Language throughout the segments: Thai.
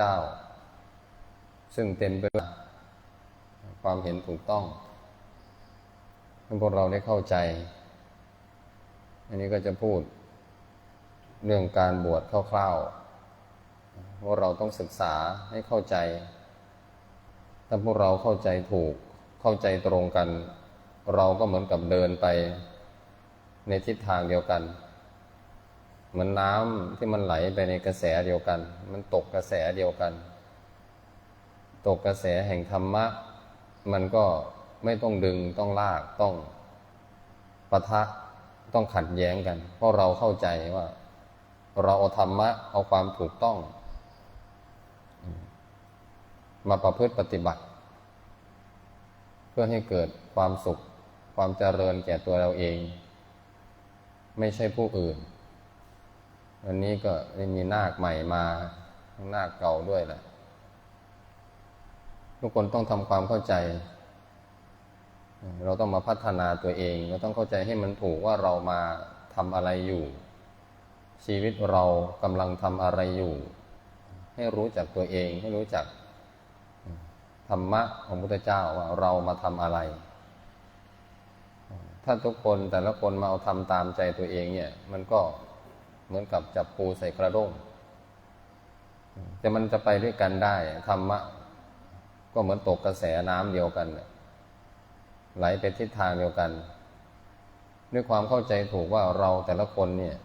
เจ้า ซึ่งเต็มไปด้วยความเห็นถูกต้องให้พวกเราได้เข้าใจ อันนี้ก็จะพูดเรื่องการบวชคร่าวๆว่าเราต้องศึกษาให้เข้าใจ ถ้าพวกเราเข้าใจถูก เข้าใจตรงกัน เราก็เหมือนกับเดินไปในทิศทางเดียวกัน เหมือนน้ำที่มันไหลไปในกระแสเดียวกัน มันตกกระแสเดียวกัน ตกกระแสแห่งธรรมะ มันก็ไม่ต้องดึงต้องลากต้องปะทะต้องขัดแย้งกัน เพราะเราเข้าใจว่า เราเอาธรรมะเอาความถูกต้อง มาประพฤติปฏิบัติ เพื่อให้เกิดความสุข ความเจริญแก่ตัวเราเอง ไม่ใช่ผู้อื่น วันนี้ก็ได้มีนาคใหม่มานาคเก่าด้วยแหละทุกคนต้องทำความเข้าใจ เราต้องมาพัฒนาตัวเอง เราต้องเข้าใจให้มันถูกว่าเรามาทำอะไรอยู่ ชีวิตเรากำลังทำอะไรอยู่ ให้รู้จักตัวเอง ให้รู้จักธรรมะของพุทธเจ้าว่าเรามาทำอะไร ถ้าทุกคนแต่ละคนมาเอาทำตามใจตัวเองเนี่ย มันก็ เหมือนกับจับปูใส่กระด้งแต่มันจะไปด้วยกันได้ธรรมะก็เหมือนตกกระแสน้ำเดียวกันไหลไปทิศทางเดียวกัน ด้วยความเข้าใจถูกว่าเราแต่ละคนเนี่ย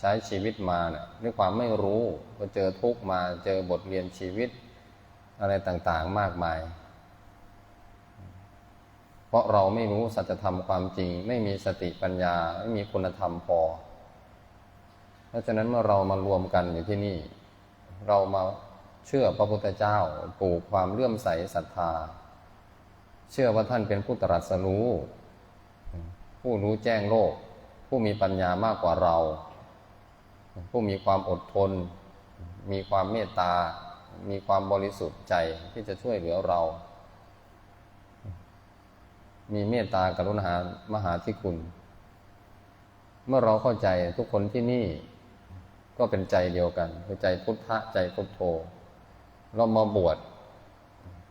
ใช้ชีวิตมาเนี่ยด้วยความไม่รู้ก็เจอทุกมาเจอบทเรียนชีวิต อะไรต่างๆมากมาย เพราะเราไม่รู้สัจธรรมความจริง ไม่มีสติปัญญา ไม่มีคุณธรรมพอ ราะฉะนั้นเมื่อเรามารวมกันอยู่ที่นี่ เรามาเชื่อพระพุทธเจ้าปลูกความเลื่อมใสศรัทธา เชื่อว่าท่านเป็นผู้ตรัสรู้ ผู้รู้แจ้งโลก ผู้มีปัญญามากกว่าเรา ผู้มีความอดทน มีความเมตตา มีความบริสุทธิ์ใจที่จะช่วยเหลือเรา มีเมตตากรุณามหาธิคุณ เมื่อเราเข้าใจทุกคนที่นี่ ก็เป็นใจเดียวกันคือใจพุทธะใจพุทโธ เรามาบวช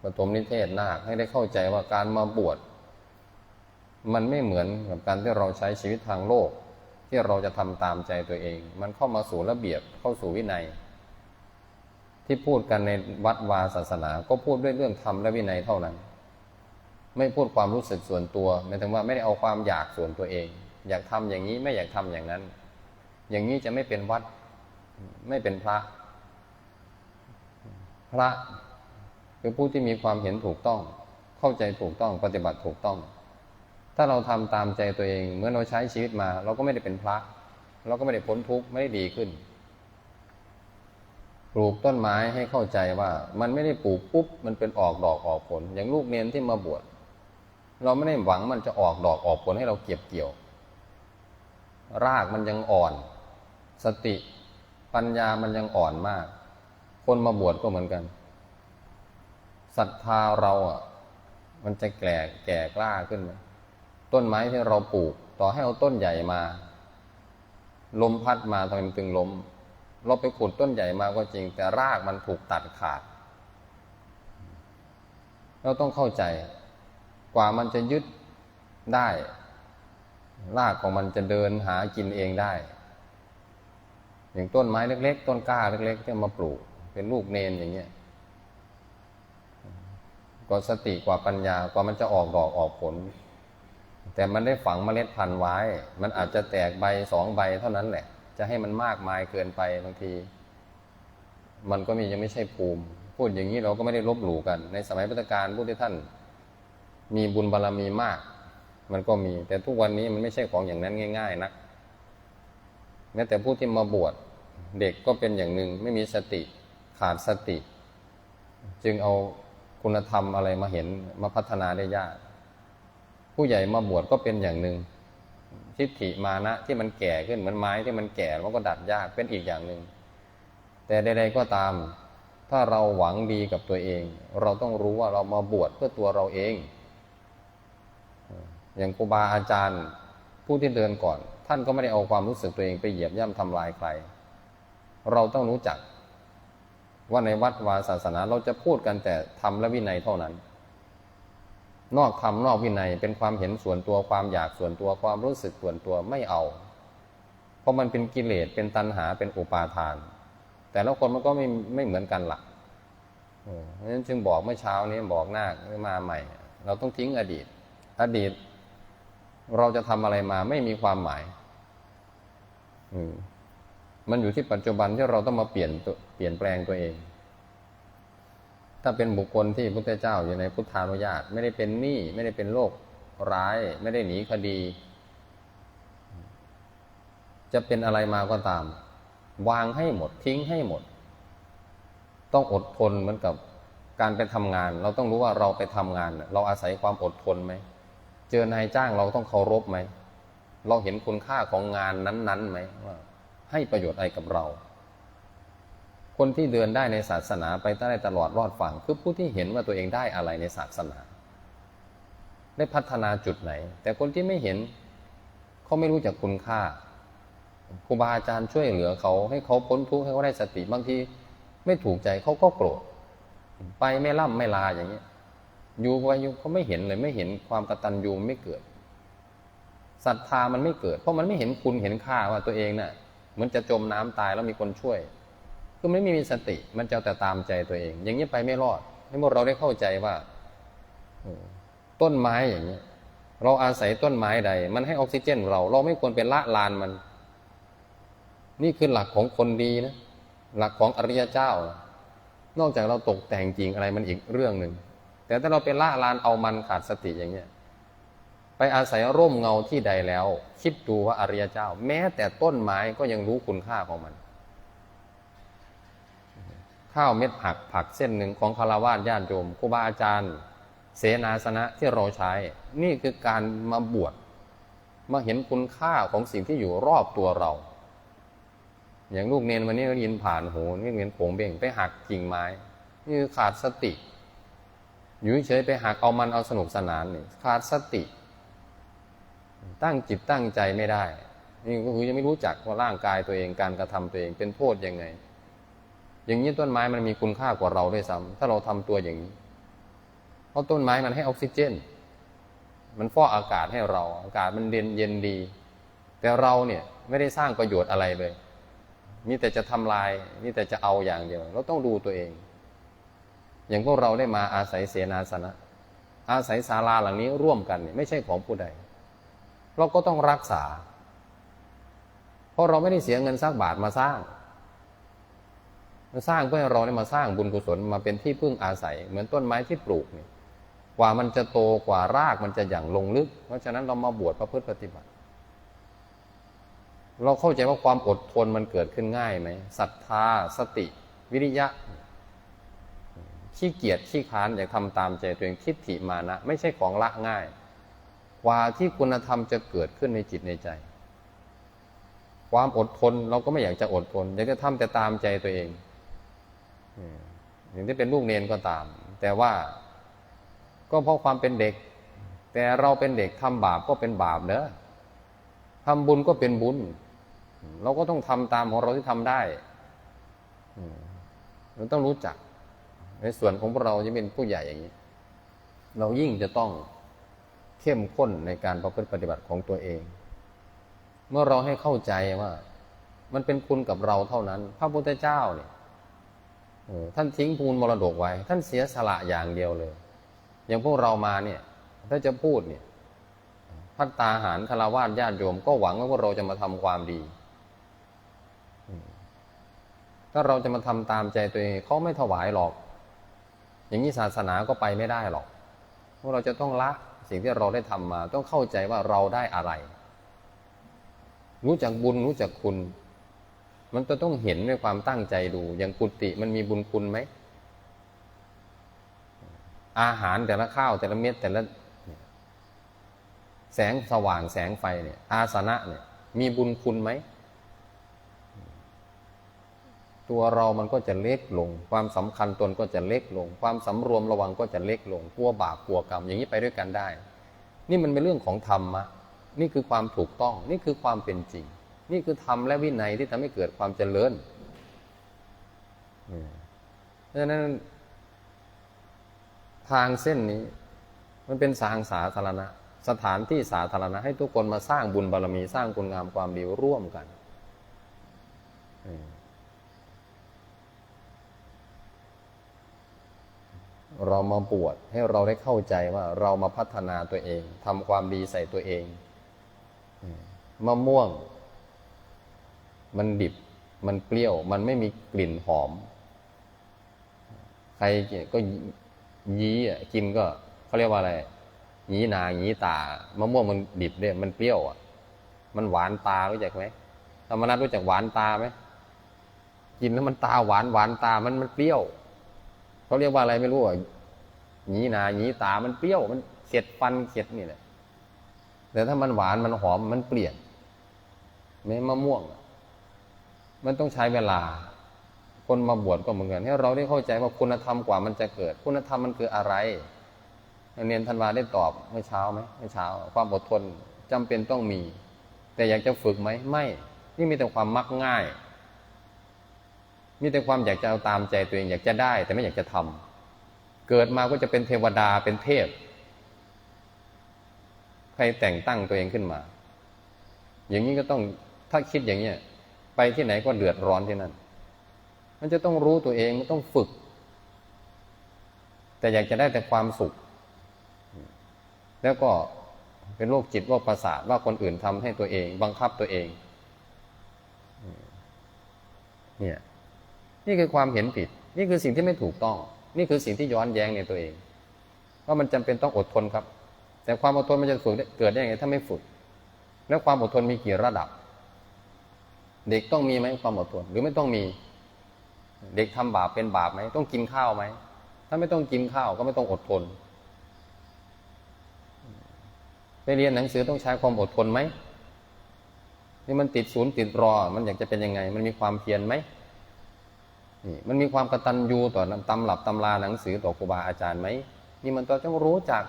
ปฐมนิเทศนาคให้ได้เข้าใจว่าการมาบวชมันไม่เหมือนกับการที่เราใช้ชีวิตทางโลก ที่เราจะทำตามใจตัวเอง มันเข้ามาสู่ระเบียบเข้าสู่วินัย ที่พูดกันในวัดวาศาสนา ก็พูดด้วยเรื่องธรรมและวินัยเท่านั้น ไม่พูดความรู้สึกส่วนตัวหมายถึงว่าไม่ได้เอาความอยากส่วนตัวเอง อยากทำอย่างนี้ไม่อยากทำอย่างนั้น อย่างนี้จะไม่เป็นวัด ไม่เป็นพระ พระคือผู้ที่มีความเห็นถูกต้อง เข้าใจถูกต้อง ปฏิบัติถูกต้อง ถ้าเราทำตามใจตัวเอง เมื่อเราใช้ชีวิตมา เราก็ไม่ได้เป็นพระ เราก็ไม่ได้พ้นทุกข์ไม่ได้ดีขึ้น ปลูกต้นไม้ให้เข้าใจว่า มันไม่ได้ปลูกปุ๊บ มันเป็นออกดอกออกผล อย่างลูกเนนที่มาบวช เราไม่ได้หวังมันจะออกดอกออกผลให้เราเก็บเกี่ยว รากมันยังอ่อน สติ ปัญญามันยังอ่อนมาก คนมาบวชก็เหมือนกันศรัทธาเราอะ มันจะแก่แก่กล้าขึ้นไหมต้นไม้ที่เราปลูก ต่อให้เอาต้นใหญ่มา ลมพัดมาทำไมมันตึงล้ม เราไปขุดต้นใหญ่มาก็จริง แต่รากมันถูกตัดขาด เราต้องเข้าใจ กว่ามันจะยึดได้ รากของมันจะเดินหากินเองได้ อย่างต้นไม้เล็ก ๆ ต้นกล้าเล็ก ๆ ที่มาปลูก เป็นลูกเนนอย่างเงี้ยก็สติกว่าปัญญากว่ามันจะออกดอกออกผล แต่มันได้ฝังเมล็ดพันธุ์ไว้ มันอาจจะแตกใบสองใบเท่านั้นแหละ จะให้มันมากมายเกินไปบางที มันก็มียังไม่ใช่ภูมิ พูดอย่างนี้เราก็ไม่ได้ลบหลู่กัน ในสมัยพุทธกาลผู้ที่ท่าน มีบุญบารรมีมาก มันก็มี แต่ทุกวันนี้มันไม่ใช่ของอย่างนั้นง่าย ๆนะแม้แต่ผู้ที่มาบวช เด็กก็เป็นอย่างหนึ่งไม่มีสติขาดสติ จึงเอาคุณธรรมอะไรมาเห็นมาพัฒนาได้ยาก ผู้ใหญ่มาบวชก็เป็นอย่างหนึ่งทิฏฐิมานะที่มันแก่ขึ้นเหมือนไม้ที่มันแก่มันก็ดัดยากเป็นอีกอย่างหนึ่งแต่ใดๆก็ตาม ถ้าเราหวังดีกับตัวเอง เราต้องรู้ว่าเรามาบวชเพื่อตัวเราเอง อย่างครูบาอาจารย์ผู้ที่เดินก่อน ท่านก็ไม่ได้เอาความรู้สึกตัวเองไปเหยียบย่ำทำลายใคร เราต้องรู้จัก ว่าในวัดวาศาสนาเราจะพูดกันแต่ธรรมและวินัยเท่านั้น นอกธรรมนอกวินัยเป็นความเห็นส่วนตัวความอยากส่วนตัวความรู้สึกส่วนตัวไม่เอา เพราะมันเป็นกิเลสเป็นตัณหาเป็นอุปาทาน แต่ละคนมันก็ไม่ไม่เหมือนกันหละ่ะเพราะฉะนั้นจึงบอกเมื่อเช้านี้บอกหน้ามาใหม่ เราต้องทิ้งอดีต อดีต เราจะทำอะไรมาไม่มีความหมายอื มันอยู่ที่ปัจจุบันที่เราต้องมาเปลี่ยนเปลี่ยนแปลงตัวเอง ถ้าเป็นบุคคลที่พุทธเจ้าอยู่ในพุทธานุญาตไม่ได้เป็นหนี้ไม่ได้เป็นโรคร้าย ไม่ได้หนีคดี จะเป็นอะไรมาก็ตาม วางให้หมดทิ้งให้หมด ต้องอดทนเหมือนกับการไปทำงาน เราต้องรู้ว่าเราไปทำงาน เราอาศัยความอดทนไหมเจอนายจ้างเราต้องเคารพไหมเราเห็นคุณค่าของงานนั้นๆไหมว่า ให้ประโยชน์อะไรกับเรา คนที่เดินได้ในศาสนาไปได้ตลอดรอดฝั่งคือผู้ที่เห็นว่าตัวเองได้อะไรในศาสนา ได้พัฒนาจุดไหน แต่คนที่ไม่เห็นเขาไม่รู้จักคุณค่าครูบาอาจารย์ช่วยเหลือเขาให้เขาพ้นทุกข์ให้เขาได้สติบางทีไม่ถูกใจเขาก็โกรธไปไม่ล่ำไม่ลาอย่างนี้ยอยู่ไปอยู่เขาไม่เห็นเลยไม่เห็นความกตัญญูไม่เกิดศรัทธามันไม่เกิด เพราะมันไม่เห็นคุณเห็นค่าว่าตัวเองน่ะ เหมือนจะจมน้ำตายแล้วมีคนช่วย คือไม่มีสติ มันจะแต่ตามใจตัวเอง อย่างนี้ไปไม่รอด ให้พวกเราได้เข้าใจว่าต้นไม้อย่างนี้เราอาศัยต้นไม้ใด มันให้ออกซิเจนเรา เราไม่ควรเป็นละลานมัน นี่คือหลักของคนดีนะ หลักของอริยเจ้านะนอกจากเราตกแต่งจริงอะไรมันอีกเรื่องหนึ่ง แต่ถ้าเราเป็นละลานเอามันขาดสติอย่างเนี้ย ไปอาศัยร่มเงาที่ใดแล้ว คิดดูว่าอริยเจ้า แม้แต่ต้นไม้ก็ยังรู้คุณค่าของมัน ข้าวเม็ดผักผักเส้นหนึ่งของคารวะญาติโยมครูบาอาจารย์ เสนาสนะที่เราใช้ นี่คือการมาบวชมาเห็นคุณค่าของสิ่งที่อยู่รอบตัวเรา อย่างลูกเนนวันนี้ก็ยินผ่านหูนี่เงินผงเบ่งไปหักกิ่งไม้ นี่คือขาดสติ อยู่เฉยไปหักเอามันเอาสนุกสนานนี่ขาดสติ ตั้งจิตตั้งใจไม่ได้ นี่ก็คือยังไม่รู้จักว่าร่างกายตัวเองการกระทำตัวเองเป็นโทษยังไง อย่างนี้ต้นไม้มันมีคุณค่ากว่าเราด้วยซ้ำถ้าเราทำตัวอย่างนี้ เพราะต้นไม้มันให้ออกซิเจน มันฟอกอากาศให้เรา อากาศมันเย็นเย็นดี แต่เราเนี่ยไม่ได้สร้างประโยชน์อะไรเลยมีแต่จะทำลายมีแต่จะเอาอย่างเดียว เราต้องดูตัวเอง อย่างพวกเราได้มาอาศัยเสนาสนะ อาศัยศาลาหลังนี้ร่วมกันนี่ไม่ใช่ของผู้ใด เราก็ต้องรักษา เพราะเราไม่ได้เสียเงินสักบาทมาสร้างมาสร้างเพื่อให้เราได้มาสร้างบุญกุศลมาเป็นที่พึ่งอาศัย เหมือนต้นไม้ที่ปลูกเนี่ยกว่ามันจะโตกว่ารากมันจะอย่างลงลึก เพราะฉะนั้นเรามาบวชประพฤติปฏิบัติ เราเข้าใจว่าความอดทนมันเกิดขึ้นง่ายไหมศรัทธา สติ วิริยะ ขี้เกียจขี้ค้านอยากทำตามใจตัวเองทิฏฐิมานะ ไม่ใช่ของละง่าย กว่าที่คุณธรรมจะเกิดขึ้นในจิตในใจ ความอดทนเราก็ไม่อยากจะอดทนอยากจะทำแต่ตามใจตัวเองอย่างที่เป็นลูกเนนก็ตาม แต่ว่าก็เพราะความเป็นเด็ก แต่เราเป็นเด็กทำบาปก็เป็นบาปเนอะทำบุญก็เป็นบุญ เราก็ต้องทำตามของเราที่ทำได้เราต้องรู้จัก ในส่วนของพวกเราจะเป็นผู้ใหญ่อย่างนี้ เรายิ่งจะต้อง เข้มข้นในการประพฤติปฏิบัติของตัวเอง เมื่อเราให้เข้าใจว่า มันเป็นคุณกับเราเท่านั้น พระพุทธเจ้าเนี่ยท่านทิ้งภูมิมรดกไว้ ท่านเสียสละอย่างเดียวเลย อย่างพวกเรามาเนี่ย ถ้าจะพูดเนี่ยพัตตาหารคารวะญาติโยมก็หวังว่าพวกเราจะมาทำความดี ถ้าเราจะมาทำตามใจตัวเองเขาไม่ถวายหรอก อย่างนี้ศาสนาก็ไปไม่ได้หรอก พวกเราจะต้องละ สิ่งที่เราได้ทำมา ต้องเข้าใจว่าเราได้อะไร รู้จักบุญรู้จักคุณ มันจะต้องเห็นด้วยความตั้งใจดู อย่างกุฏิมันมีบุญคุณไหม อาหารแต่ละข้าวแต่ละเม็ดแต่ละแสงสว่างแสงไฟเนี่ย อาสนะเนี่ย มีบุญคุณไหม ตัวเรามันก็จะเล็กลง ความสำคัญตนก็จะเล็กลง ความสำรวมระวังก็จะเล็กลงกลัวบาปกลัวกรรมอย่างนี้ไปด้วยกันได้ นี่มันเป็นเรื่องของธรรมะนี่คือความถูกต้อง นี่คือความเป็นจริง นี่คือธรรมและวินัยที่ทำให้เกิดความเจริญราะฉะนั้น ทางเส้นนี้ มันเป็นทางสาธารณะ สถานที่สาธารณะ ให้ทุกคนมาสร้างบุญบารมีสร้างคุณงามความดีร่วมกันออ เรามาบวชให้เราได้เข้าใจว่าเรามาพัฒนาตัวเองทำความดีใส่ตัวเองมะม่วง มันดิบ มันเปรี้ยว มันไม่มีกลิ่นหอม ใครก็ยี้อะกินก็เขาเรียกว่าอะไรยี้นายี้ตามะม่วงมันดิบเนี่ยมันเปรี้ยวอะ มันหวานตารู้จักไหมธรรมนัฐรู้จักหวานตาไหมกินแล้วมันตาหวานหวานตามันมันเปรี้ยว เขาเรียกว่าอะไรไม่รู้อะยีนายีตา มันเปรี้ยว มันเสียดฟันเสียดนี่แหละ แต่ถ้ามันหวาน มันหอม มันเปลี่ยนแม้มะม่วง มันต้องใช้เวลา คนมาบวชก็เหมือนกัน ให้เราได้เข้าใจว่าคุณธรรมกว่ามันจะเกิด คุณธรรมมันคืออะไร เนียนธันวาได้ตอบเมื่อเช้าไหมเมื่อเช้า ความอดทนจำเป็นต้องมี แต่อยากจะฝึกไหม ไม่ นี่มีแต่ความมักง่าย มีแต่ความอยากจะเอาตามใจตัวเองอยากจะได้ แต่ไม่อยากจะทำเกิดมาก็จะเป็นเทวดาเป็นเทพ ใครแต่งตั้งตัวเองขึ้นมา อย่างนี้ก็ต้องถ้าคิดอย่างนี้ยไปที่ไหนก็เดือดร้อนที่นั่น มันจะต้องรู้ตัวเองมันต้องฝึก แต่อยากจะได้แต่ความสุข แล้วก็เป็นโรคจิตโรคประสาทว่าคนอื่นทำให้ตัวเอง บังคับตัวเอง เนี่ย นี่คือความเห็นผิด นี่คือสิ่งที่ไม่ถูกต้อง นี่คือสิ่งที่ย้อนแย้งในตัวเองว่ามันจำเป็นต้องอดทนครับ แต่ความอดทนมันจะฝึกได้เกิดได้ยังไงถ้าไม่ฝึก แล้วความอดทนมีกี่ระดับ เด็กต้องมีไหมความอดทนหรือไม่ต้องมี เด็กทำบาปเป็นบาปไหมต้องกินข้าวไหมถ้าไม่ต้องกินข้าวก็ไม่ต้องอดทนไปเรียนหนังสือต้องใช้ความอดทนไหมนี่มันติดศูนย์ติดรอ มันอยากจะเป็นยังไง มันมีความเพียรไหม นี่มันมีความกตัญญูต่อตำหลับตำราหนังสือต่อครูบาอาจารย์ไหมนี่มันต้องรู้จัก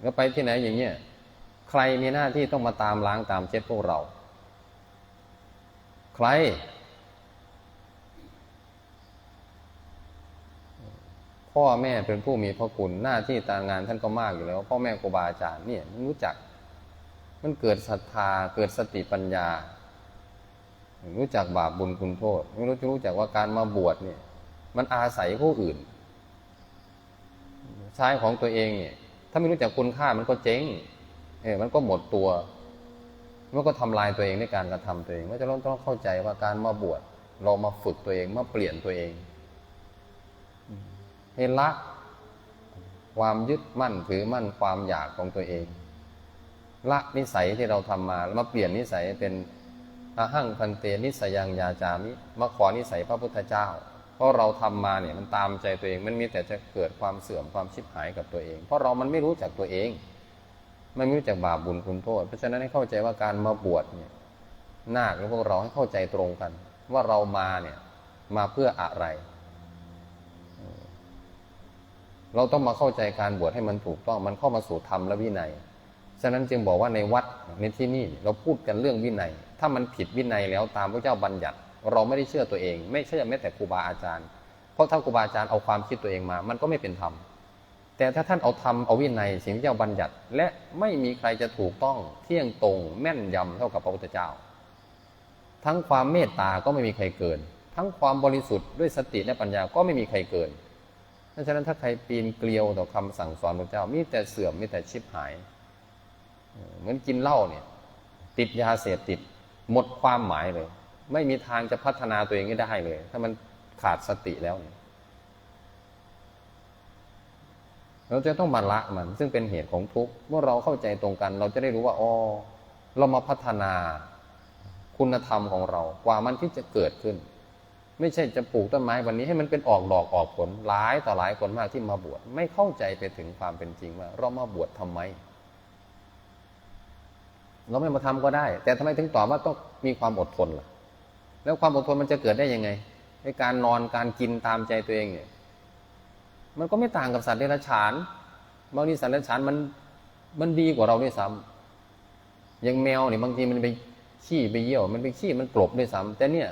แล้วไปที่ไหนอย่างเงี้ยใครมีหน้าที่ต้องมาตามล้างตามเช็ดพวกเรา ใคร พ่อแม่เป็นผู้มีพระคุณหน้าที่การงานท่านก็มากอยู่แล้ว พ่อแม่ครูบาอาจารย์เนี่ยมันรู้จัก มันเกิดศรัทธาเกิดสติปัญญา รู้จักบาปบุญคุณโทษไม่รู้จะรู้จักว่าการมาบวชเนี่ย มันอาศัยผู้อื่นใช้ของตัวเองเนี่ย ถ้าไม่รู้จักคุณค่ามันก็เจ๊งเออมันก็หมดตัว มันก็ทำลายตัวเองในการกระทำตัวเองว่าจะต้องต้องเข้าใจว่าการมาบวชเรามาฝึกตัวเองมาเปลี่ยนตัวเองให้ละความยึดมั่นถือมั่นความอยากของตัวเอง ละนิสัยที่เราทำมาแล้วมาเปลี่ยนนิสัยเป็น อาหั่งพันเตนิสยังยาจามิมาขอนิสัยพระพุทธเจ้า เพราะเราทำมาเนี่ยมันตามใจตัวเอง มันมีแต่จะเกิดความเสื่อมความชิบหายกับตัวเอง เพราะเรามันไม่รู้จักตัวเองไม่รู้จักบาปบุญคุณโทษ เพราะฉะนั้นให้เข้าใจว่าการมาบวชเนี่ยนาคหรือพวกเราให้เข้าใจตรงกัน ว่าเรามาเนี่ยมาเพื่ออะไร เราต้องมาเข้าใจการบวชให้มันถูกต้อง มันเข้ามาสู่ธรรมและวินัย ฉะนั้นจึงบอกว่าในวัดในที่นี่เราพูดกันเรื่องวินัย ถ้ามันผิดวินัยแล้วตามพระเจ้าบัญญัติ เราไม่ได้เชื่อตัวเอง ไม่เชื่อแม้แต่ครูบาอาจารย์ เพราะถ้าครูบาอาจารย์เอาความคิดตัวเองมา มันก็ไม่เป็นธรรมแต่ถ้าท่านเอาธรรมเอาวินัยสิ่งที่เจ้าบัญญัติ และไม่มีใครจะถูกต้องเที่ยงตรงแม่นยำเท่ากับพระพุทธเจ้า ทั้งความเมตตาก็ไม่มีใครเกิน ทั้งความบริสุทธิ์ด้วยสติและปัญญาก็ไม่มีใครเกินเพราะฉะนั้นถ้าใครปีนเกลียวต่อคำสั่งสอนพระเจ้ามีแต่เสื่อมมีแต่ชิบหาย เหมือนกินเหล้าเนี่ย ติดยาเสพติด หมดความหมายเลย ไม่มีทางจะพัฒนาตัวเองได้เลย ถ้ามันขาดสติแล้ว เราจะต้องมาละมัน ซึ่งเป็นเหตุของทุกข์เมื่อเราเข้าใจตรงกัน เราจะได้รู้ว่าอ๋อเรามาพัฒนาคุณธรรมของเรา กว่ามันที่จะเกิดขึ้น ไม่ใช่จะปลูกต้นไม้วันนี้ให้มันเป็นออกดอกออกผลหลายต่อหลายคนมากที่มาบวชไม่เข้าใจไปถึงความเป็นจริงว่า เรามาบวชทำไม เราไม่มาทำก็ได้ แต่ทำไมถึงตอบว่าต้องมีความอดทนล่ะ แล้วความอดทนมันจะเกิดได้ยังไงในการนอนการกินตามใจตัวเองเนี่ย มันก็ไม่ต่างกับสัตว์เดรัจฉานบางทีสัตว์เดรัจฉานมันมันดีกว่าเราด้วยซ้ำอย่างแมวเนี่ยบางทีมันไปขี้ไปเยี่ยว มันไปขี้มันกลบด้วยซ้ำแต่เนี่ย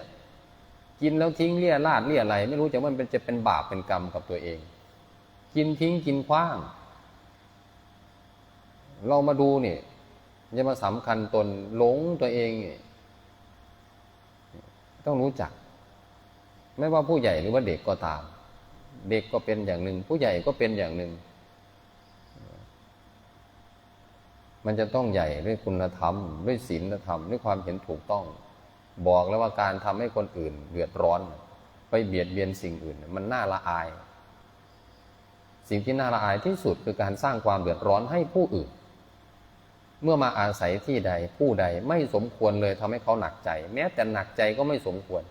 กินแล้วทิ้งเลี่ยราดเลี่ยอะไร ไม่รู้จะว่ามันจะเป็นบาปเป็นกรรมกับตัวเอง กินทิ้งกินคว้าง เรามาดูเนี่ย จะมาสำคัญตนหลงตัวเอง ต้องรู้จัก ไม่ว่าผู้ใหญ่หรือว่าเด็กก็ตาม เด็กก็เป็นอย่างหนึ่ง ผู้ใหญ่ก็เป็นอย่างหนึ่ง มันจะต้องใหญ่ด้วยคุณธรรม ด้วยศีลธรรม ด้วยความเห็นถูกต้อง บอกแล้วว่าการทำให้คนอื่นเดือดร้อน ไปเบียดเบียนสิ่งอื่น มันน่าละอาย สิ่งที่น่าละอายที่สุดคือการสร้างความเดือดร้อนให้ผู้อื่น เมื่อมาอาศัยที่ใดผู้ใดไม่สมควรเลยทำให้เขาหนักใจ แม้แต่หนักใจก็ไม่สมควร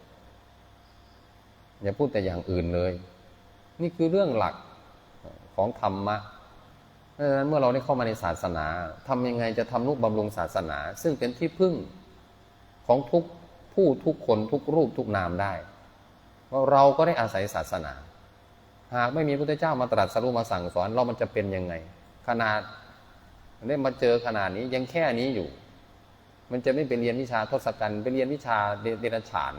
อย่าพูดแต่อย่างอื่นเลย นี่คือเรื่องหลักของธรรมะเพราะฉะนั้นเมื่อเราได้เข้ามาในศาสนาทำยังไงจะทำนุบำรุงศาสนา ซึ่งเป็นที่พึ่งของทุกผู้ทุกคนทุกรูปทุกนามได้ว่าเราก็ได้อาศัยศาสนา หากไม่มีพระพุทธเจ้ามาตรัสรู้มาสั่งสอนเรามันจะเป็นยังไงขนาด ได้มาเจอขนาดนี้ยังแค่นี้อยู่ มันจะไม่ไปเรียนวิชาทศกัณฐ์ไปเรียนวิชาเดเดรัจฉาน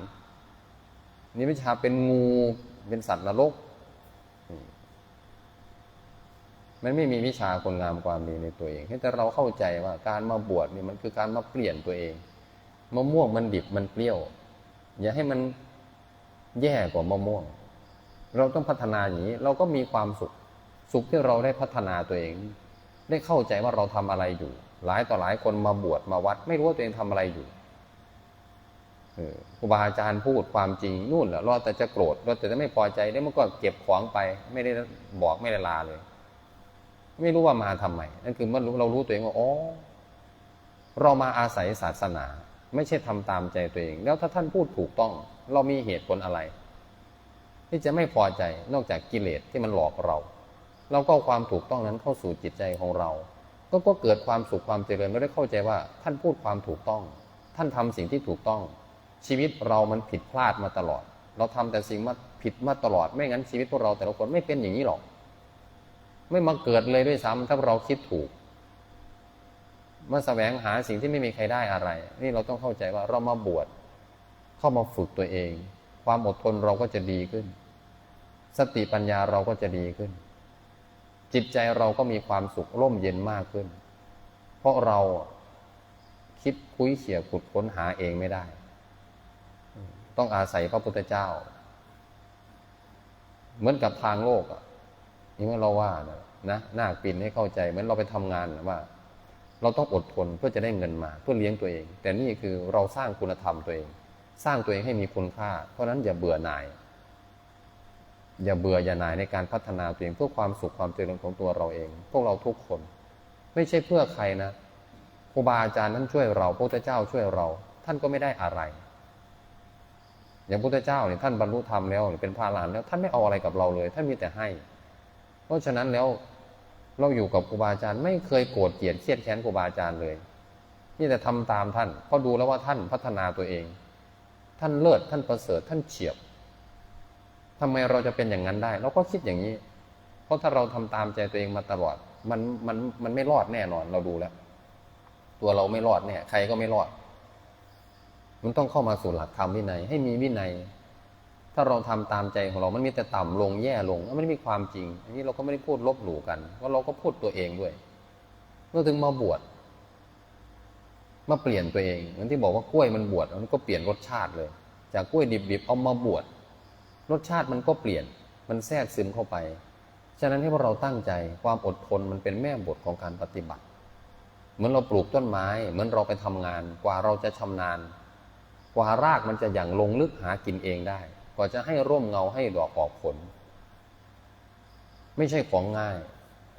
นี่วิชาเป็นงูเป็นสัตว์นรกมันไม่มีวิชาคนงามความดีในตัวเองแต่เราเข้าใจว่าการมาบวชนี่มันคือการมาเปลี่ยนตัวเองมะม่วงมันดิบมันเปรี้ยว อย่าให้มันแย่กว่ามะม่วง เราต้องพัฒนาอย่างนี้ เราก็มีความสุข สุขที่เราได้พัฒนาตัวเอง ได้เข้าใจว่าเราทำอะไรอยู่ หลายต่อหลายคนมาบวชมาวัด ไม่รู้ว่าตัวเองทำอะไรอยู่ครูบาอาจารย์พูดความจริงนู่นแหละรอแต่จะโกรธรอแต่จะไม่พอใจได้มันก็เก็บของไป ไม่ได้บอกไม่ได้ลาเลย ไม่รู้ว่ามาทำไมนั่นคือเมื่อเรารู้ตัวเองว่าอ๋อเรามาอาศัยศาสนา ไม่ใช่ทำตามใจตัวเอง แล้วถ้าท่านพูดถูกต้อง เรามีเหตุผลอะไร ที่จะไม่พอใจนอกจากกิเลสที่มันหลอกเรา เราก็ความถูกต้องนั้นเข้าสู่จิตใจของเรา ก็ก็เกิดความสุขความเจริญเราได้เข้าใจว่าท่านพูดความถูกต้อง ท่านทำสิ่งที่ถูกต้อง ชีวิตเรามันผิดพลาดมาตลอด เราทำแต่สิ่งมาผิดมาตลอด ไม่งั้นชีวิตพวกเราแต่ละคนไม่เป็นอย่างนี้หรอก ไม่มาเกิดเลยด้วยซ้ำถ้าเราคิดถูกมาแสวงหาสิ่งที่ไม่มีใครได้อะไร นี่เราต้องเข้าใจว่าเรามาบวชเข้ามาฝึกตัวเอง ความอดทนเราก็จะดีขึ้น สติปัญญาเราก็จะดีขึ้น จิตใจเราก็มีความสุขร่มเย็นมากขึ้น เพราะเราคิดคุยเขี่ยขุดค้นหาเองไม่ได้ ต้องอาศัยพระพุทธเจ้า เหมือนกับทางโลกอะนี่เมื่อเราว่านะนะหน้าปินให้เข้าใจเหมือนเราไปทำงานว่า เราต้องอดทนเพื่อจะได้เงินมา เพื่อเลี้ยงตัวเอง แต่นี่คือเราสร้างคุณธรรมตัวเอง สร้างตัวเองให้มีคุณค่า เพราะนั้นอย่าเบื่อหน่าย อย่าเบื่ออย่าหน่ายในการพัฒนาตัวเองเพื่อความสุขความเจริญของตัวเราเอง พวกเราทุกคน ไม่ใช่เพื่อใครนะครูบาอาจารย์ท่านช่วยเราพระพุทธเจ้าช่วยเรา ท่านก็ไม่ได้อะไร อย่างพระพุทธเจ้าเนี่ยท่านบรรลุธรรมแล้วเป็นพระอรหันแล้วท่านไม่เอาอะไรกับเราเลยท่านมีแต่ให้ เพราะฉะนั้นแล้วเราอยู่กับครูบาอาจารย์ไม่เคยโกรธเกลียดเครียดแค้นครูบาอาจารย์เลยนี่แต่ทำตามท่านเพราะดูแล้วว่าท่านพัฒนาตัวเอง ท่านเลิศท่านประเสริฐท่านเฉียบ ทำไมเราจะเป็นอย่างนั้นได้เราก็คิดอย่างนี้ เพราะถ้าเราทำตามใจตัวเองมาตลอด มันมันมันไม่รอดแน่นอนเราดูแล้ว ตัวเราไม่รอดเนี่ยใครก็ไม่รอด มันต้องเข้ามาสู่หลักธรรมวินัย ให้มีวินัย ถ้าเราทำตามใจของเรา มันมีแต่ต่ำลงแย่ลงมันไม่มีความจริง อันนี้เราก็ไม่ได้พูดลบหลู่กันว่าะเราก็พูดตัวเองด้วยเมื่อถึงมาบวชมาเปลี่ยนตัวเองเหมือนที่บอกว่ากล้วยมันบวชมันก็เปลี่ยนรสชาติเลย จากกล้วยดิบๆเอามาบวช รสชาติมันก็เปลี่ยน มันแทรกซึมเข้าไป ฉะนั้นให้พวกเราตั้งใจความอดทนมันเป็นแม่บทของการปฏิบัติ เหมือนเราปลูกต้นไม้ เหมือนเราไปทำงาน กว่าเราจะชำนาญ กว่ารากมันจะอย่างลงลึกหากินเองได้ กว่าจะให้ร่มเงาให้ดอกออกผล ไม่ใช่ของง่าย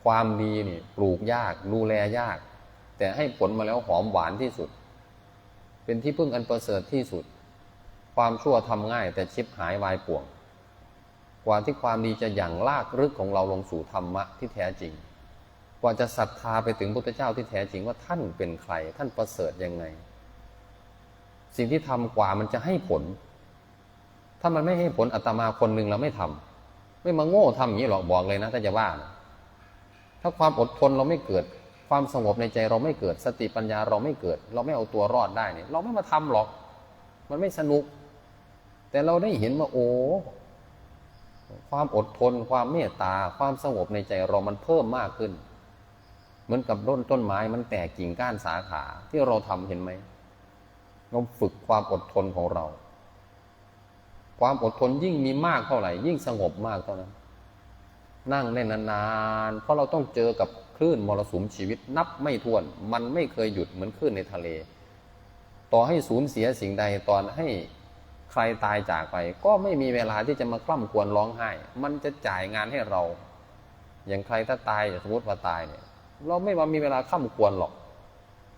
ความดีนี่ปลูกยาก ดูแลยาก แต่ให้ผลมาแล้วหอมหวานที่สุด เป็นที่พึ่งอันประเสริฐที่สุด ความชั่วทำง่ายแต่ชิบหายวายป่วง กว่าที่ความดีจะอย่างลากลึกของเราลงสู่ธรรมะที่แท้จริง กว่าจะศรัทธาไปถึงพุทธเจ้าที่แท้จริงว่าท่านเป็นใคร ท่านประเสริฐยังไง สิ่งที่ทำกว่ามันจะให้ผล ถ้ามันไม่ให้ผลอาตมาคนหนึ่งเราไม่ทำไม่มาโง่ทำอย่างนี้หรอกบอกเลยนะถ้าจะว่านะถ้าความอดทนเราไม่เกิด ความสงบในใจเราไม่เกิด สติปัญญาเราไม่เกิด เราไม่เอาตัวรอดได้เนี่ยเราไม่มาทำหรอก มันไม่สนุก แต่เราได้เห็นว่าโอ้ความอดทน ความเมตตา ความสงบในใจเรามันเพิ่มมากขึ้น เหมือนกับต้นต้นไม้มันแตกกิ่งก้านสาขาที่เราทำเห็นไหมเราฝึกความอดทนของเรา ความอดทนยิ่งมีมากเท่าไหร่ ยิ่งสงบมากเท่านั้น นั่งได้นานๆเพราะเราต้องเจอกับคลื่นมรสุมชีวิตนับไม่ถ้วน มันไม่เคยหยุดเหมือนคลื่นในทะเล ต่อให้สูญเสียสิ่งใดตอนให้ ใครตายจากไป ก็ไม่มีเวลาที่จะมาคล่ำควรร้องไห้ มันจะจ่ายงานให้เรา อย่างใครถ้าตายสมมติว่าตายเนี่ย เราไม่มามีเวลาคล่ำควรหรอก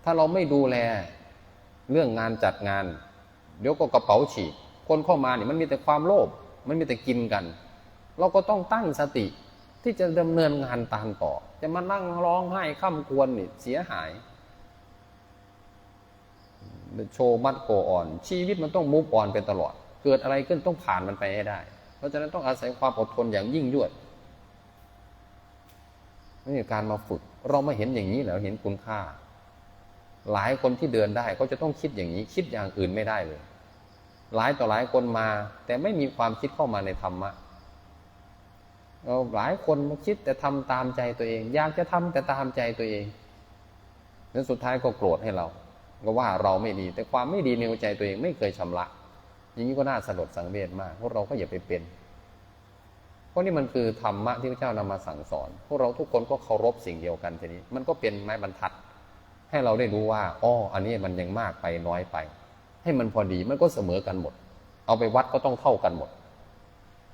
ถ้าเราไม่ดูแลเรื่องงานจัดงาน เดี๋ยวก็กระเป๋าฉีก คนเข้ามาเนี่ยมันมีแต่ความโลภมันมีแต่กินกัน เราก็ต้องตั้งสติที่จะดำเนินงานตามต่อ จะมานั่งร้องไห้ข้ามควรนี่เสียหาย โชว์มัดโกอ่อน ชีวิตมันต้องมูฟออนไปตลอด เกิดอะไรขึ้นต้องผ่านมันไปให้ได้ เพราะฉะนั้นต้องอาศัยความอดทนอย่างยิ่งยวดนี่การมาฝึก เรามาเห็นอย่างนี้แล้วเห็นคุณค่า หลายคนที่เดินได้ก็จะต้องคิดอย่างนี้ คิดอย่างอื่นไม่ได้เลย หลายต่อหลายคนมา แต่ไม่มีความคิดเข้ามาในธรรมะเราหลายคนมาคิดแต่ทำตามใจตัวเอง อยากจะทำแต่ตามใจตัวเองแล้วสุดท้ายก็โกรธให้เรา ก็ว่าเราไม่ดี แต่ความไม่ดีในหัวใจตัวเองไม่เคยชำระอย่างนี้ก็น่าสลดสังเวชมาก พวกเราก็อย่าไปเป็น เพราะนี่มันคือธรรมะที่พระเจ้านำมาสั่งสอน พวกเราทุกคนก็เคารพสิ่งเดียวกันทีนี้ มันก็เป็นไม้บรรทัด ให้เราได้รู้ว่าอ้ออันนี้มันยังมากไปน้อยไป ให้มันพอดีมันก็เสมอกันหมด เอาไปวัดก็ต้องเท่ากันหมด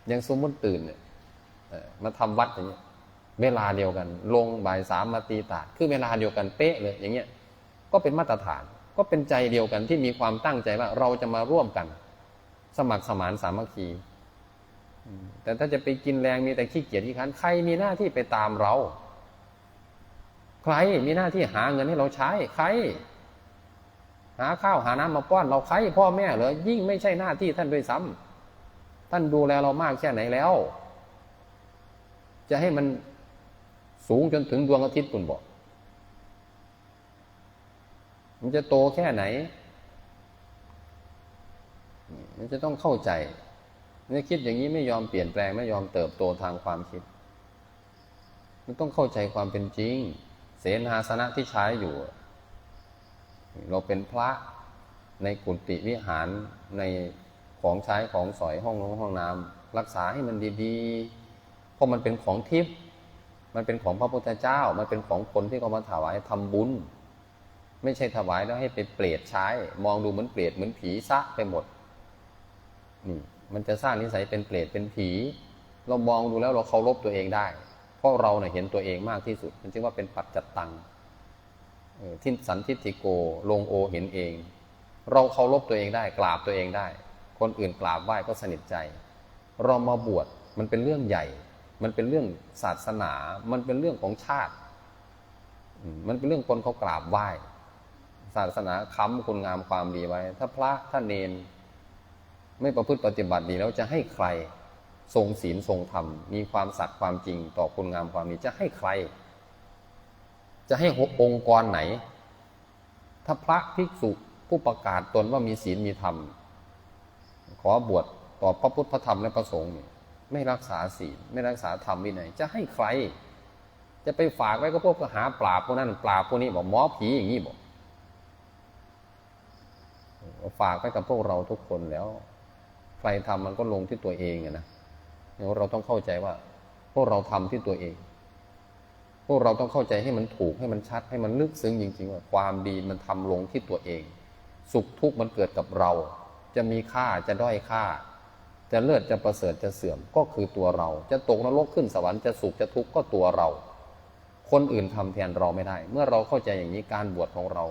อย่างสมมติตื่นเนี่ยมาทำวัดอย่างเงี้ยเวลาเดียวกัน ลงบ่ายสามมาตีตาคือเวลาเดียวกันเป๊ะเลยอย่างเงี้ย ก็เป็นมาตรฐาน ก็เป็นใจเดียวกันที่มีความตั้งใจว่าเราจะมาร่วมกัน สมัครสมานสามัคคีแต่ถ้าจะไปกินแรงมีแต่ขี้เกียจที่คันใครมีหน้าที่ไปตามเรา ใครมีหน้าที่หาเงินให้เราใช้ใคร หาข้าวหาน้ำมาป้อนเราใครพ่อแม่เหรอยิ่งไม่ใช่หน้าที่ท่านด้วยซ้ำท่านดูแลเรามากแค่ไหนแล้ว จะให้มันสูงจนถึงดวงอาทิตย์คุณบอก มันจะโตแค่ไหน มันจะต้องเข้าใจนี่คิดอย่างนี้ไม่ยอมเปลี่ยนแปลงไม่ยอมเติบโตทางความคิด มันต้องเข้าใจความเป็นจริง เสนาสนะที่ใช้อยู่ เราเป็นพระในกุฏิวิหารในของใช้ของสอยห้องน้องห้องน้ำรักษาให้มันดีๆ เพราะมันเป็นของทิพย์มันเป็นของพระพุทธเจ้า มันเป็นของคนที่เขามาถวายทำบุญ ไม่ใช่ถวายแล้วให้ไปเปรตใช้ มองดูเหมือนเปรตเหมือนผีซะไปหมด นี่ มันจะสร้างนิสัยเป็นเปรตเป็นผี เรามองดูแล้วเราเคารพตัวเองได้ เพราะเราเนี่ยเห็นตัวเองมากที่สุด มันจึงว่าเป็นปัจจัตตังทินสันทิติโกลงโอเห็นเอง เราเคารพตัวเองได้กราบตัวเองได้ คนอื่นกราบไหว้ก็สนิทใจ เรามาบวชมันเป็นเรื่องใหญ่ มันเป็นเรื่องศาสนา มันเป็นเรื่องของชาติ มันเป็นเรื่องคนเขากราบไหว้ ศาสนาค้ำคุณงามความดีไว้ ถ้าพระถ้าเนน ไม่ประพฤติปฏิบัติดีแล้วจะให้ใครทรงศีลทรงธรรม มีความสัตย์ความจริงต่อคุณงามความดีจะให้ใคร จะให้องค์กรไหน ถ้าพระภิกษุผู้ประกาศตนว่ามีศีลมีธรรม ขอบวชต่อพระพุทธพระธรรมและพระสงฆ์ไม่รักษาศีลไม่รักษาธรรมวินัยจะให้ใคร จะไปฝากไว้กับพวกหาปราบพวกนั้นปราบพวกนี้บอกหมอผีอย่างนี้บอก ฝากไว้กับพวกเราทุกคนแล้ว ใครทำมันก็ลงที่ตัวเองนะเราต้องเข้าใจว่า พวกเราทำที่ตัวเอง พวกเราต้องเข้าใจให้มันถูกให้มันชัดให้มันลึกซึ้งจริง ๆ ว่าความดีมันทำลงที่ตัวเอง สุขทุกข์มันเกิดกับเรา จะมีค่าจะด้อยค่า จะเลิศจะประเสริฐจะเสื่อมก็คือตัวเรา จะตกนรกขึ้นสวรรค์จะสุขจะทุกข์ก็ตัวเรา คนอื่นทำแทนเราไม่ได้ เมื่อเราเข้าใจอย่างนี้การบวชของเรา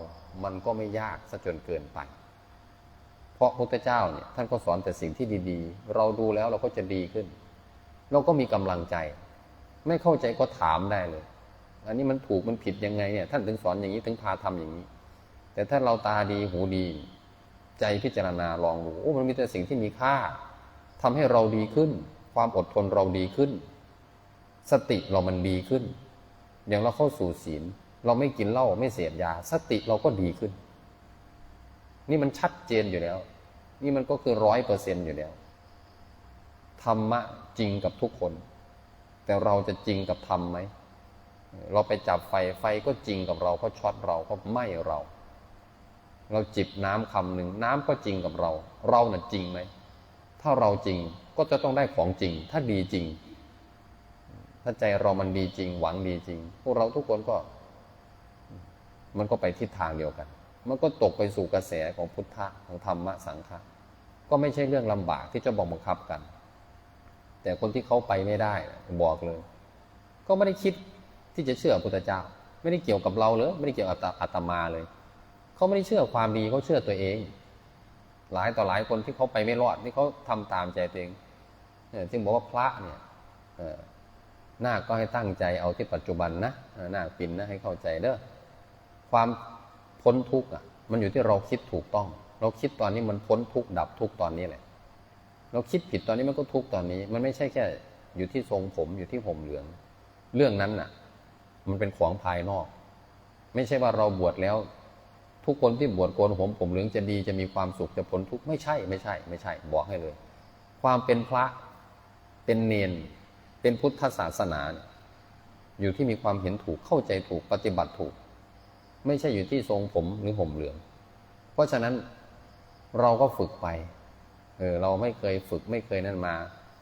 มันก็ไม่ยากซะจนเกินไป ราะพระพุทธเจ้าเนี่ยท่านก็สอนแต่สิ่งที่ดีๆ เราดูแล้วเราก็จะดีขึ้น เราก็มีกำลังใจ ไม่เข้าใจก็ถามได้เลย อันนี้มันถูกมันผิดยังไงเนี่ยท่านถึงสอนอย่างนี้ถึงพาทำอย่างนี้ แต่ถ้าเราตาดีหูดี ใจพิจารณาลองดูโอ้มันมีแต่สิ่งที่มีค่าทำให้เราดีขึ้น ความอดทนเราดีขึ้น สติเรามันดีขึ้น อย่างเราเข้าสู่ศีล เราไม่กินเหล้าไม่เสพยา สติเราก็ดีขึ้น นี่มันชัดเจนอยู่แล้ว นี่มันก็คือร้อยเปอร์เซ็นต์อยู่แล้ว ธรรมะจริงกับทุกคน แต่เราจะจริงกับธรรมไหม เราไปจับไฟไฟก็จริงกับเราก็ช็อตเราก็ไหม้เรา เราจิบน้ำคำหนึ่งน้ำก็จริงกับเรา เราน่ะจริงไหม ถ้าเราจริงก็จะต้องได้ของจริง ถ้าดีจริง ถ้าใจเรามันดีจริง หวังดีจริง พวกเราทุกคนก็ มันก็ไปทิศทางเดียวกัน มันก็ตกไปสู่กระแสของพุทธะของธรรมะสังฆะก็ไม่ใช่เรื่องลำบากที่จะบอกบังคับกัน แต่คนที่เขาไปไม่ได้บอกเลย ก็ไม่ได้คิดที่จะเชื่อพระพุทธเจ้า ไม่ได้เกี่ยวกับเราเลยไม่ได้เกี่ยวกับอาตมาเลย เขาไม่ได้เชื่อความดีเขาเชื่อตัวเอง หลายต่อหลายคนที่เขาไปไม่รอดที่เขาทำตามใจตัวเองจึงบอกว่าพระเนี่ยเออหน้าก็ให้ตั้งใจเอาที่ปัจจุบันนะหน้าปินนะให้เข้าใจเด้อความ พ้นทุกข์อะ มันอยู่ที่เราคิดถูกต้อง เราคิดตอนนี้มันพ้นทุกข์ดับทุกข์ตอนนี้แหละ เราคิดผิดตอนนี้มันก็ทุกข์ตอนนี้ มันไม่ใช่แค่ อยู่ที่ทรงผมอยู่ที่ห่มเหลือง เรื่องนั้นน่ะ มันเป็นของภายนอก ไม่ใช่ว่าเราบวชแล้ว ทุกคนที่บวชโกนผมผมเหลืองจะดีจะมีความสุขจะพ้นทุกข์ไม่ใช่ไม่ใช่ ไม่ใช่ บอกให้เลย ความเป็นพระเป็นเนนเป็นพุทธศาสนาอยู่ที่มีความเห็นถูกเข้าใจถูกปฏิบัติถูก ไม่ใช่อยู่ที่ทรงผมหรือผมเหลือง เพราะฉะนั้นเราก็ฝึกไป เออเราไม่เคยฝึกไม่เคยนั่นมา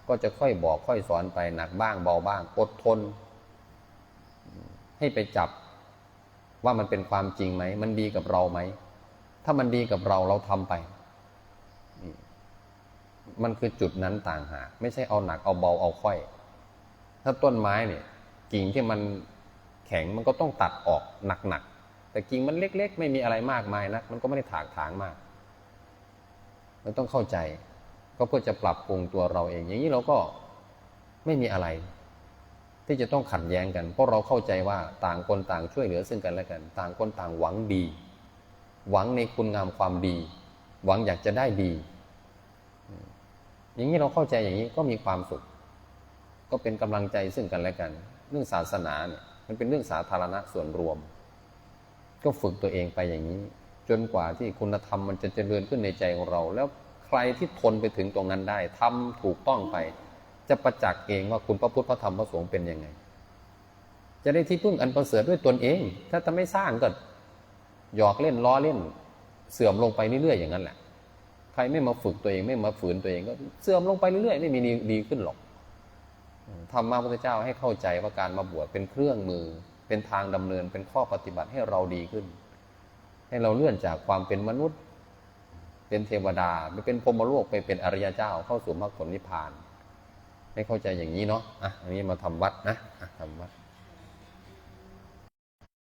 ก็จะค่อยบอกค่อยสอนไปหนักบ้างเบาบ้างอดทน ให้ไปจับว่ามันเป็นความจริงไหม มันดีกับเราไหม ถ้ามันดีกับเราเราทำไปนี่มันคือจุดนั้นต่างหาก ไม่ใช่เอาหนักเอาเบาเอาค่อย ถ้าต้นไม้เนี่ยกิ่งที่มันแข็งมันก็ต้องตัดออกหนักๆ แต่กิ่งมันเล็ก ๆ ไม่มีอะไรมากมายนะมันก็ไม่ได้ถากถางมากเราต้องเข้าใจ ก็เพื่อจะปรับปรุงตัวเราเอง อย่างนี้เราก็ไม่มีอะไร ที่จะต้องขัดแย้งกัน เพราะเราเข้าใจว่าต่างคนต่างช่วยเหลือซึ่งกันและกัน ต่างคนต่างหวังดี หวังในคุณงามความดี หวังอยากจะได้ดี อย่างนี้เราเข้าใจอย่างนี้ก็มีความสุข ก็เป็นกำลังใจซึ่งกันและกัน เรื่องศาสนาเนี่ยมันเป็นเรื่องสาธารณะส่วนรวม ก็ฝึกตัวเองไปอย่างนี้ จนกว่าที่คุณธรรมมันจะเจริญขึ้นในใจของเรา แล้วใครที่ทนไปถึงตรงนั้นได้ทำถูกต้องไป จะประจักษ์เองว่าคุณพระพุทธพระธรรมพระสงฆ์เป็นยังไง จะได้ที่พึ่งอันประเสริฐด้วยตนเอง ถ้าจะไม่สร้างก็หยอกเล่นล้อเล่น เสื่อมลงไปเรื่อยๆอย่างนั้นแหละใครไม่มาฝึกตัวเองไม่มาฝืนตัวเองก็เสื่อมลงไปเรื่อยๆไม่มีดีขึ้นหรอกธรรมะพระพุทธเจ้าให้เข้าใจว่าการมาบวชเป็นเครื่องมือ เป็นทางดำเนินเป็นข้อปฏิบัติให้เราดีขึ้น ให้เราเลื่อนจากความเป็นมนุษย์ เป็นเทวดาไปเป็นพรมโลกไปเป็นอริยเจ้า เข้าสู่มรรคผลนิพพาน ให้เข้าใจอย่างนี้เนาะอะอันนี้มาทำวัดนะะทำวัด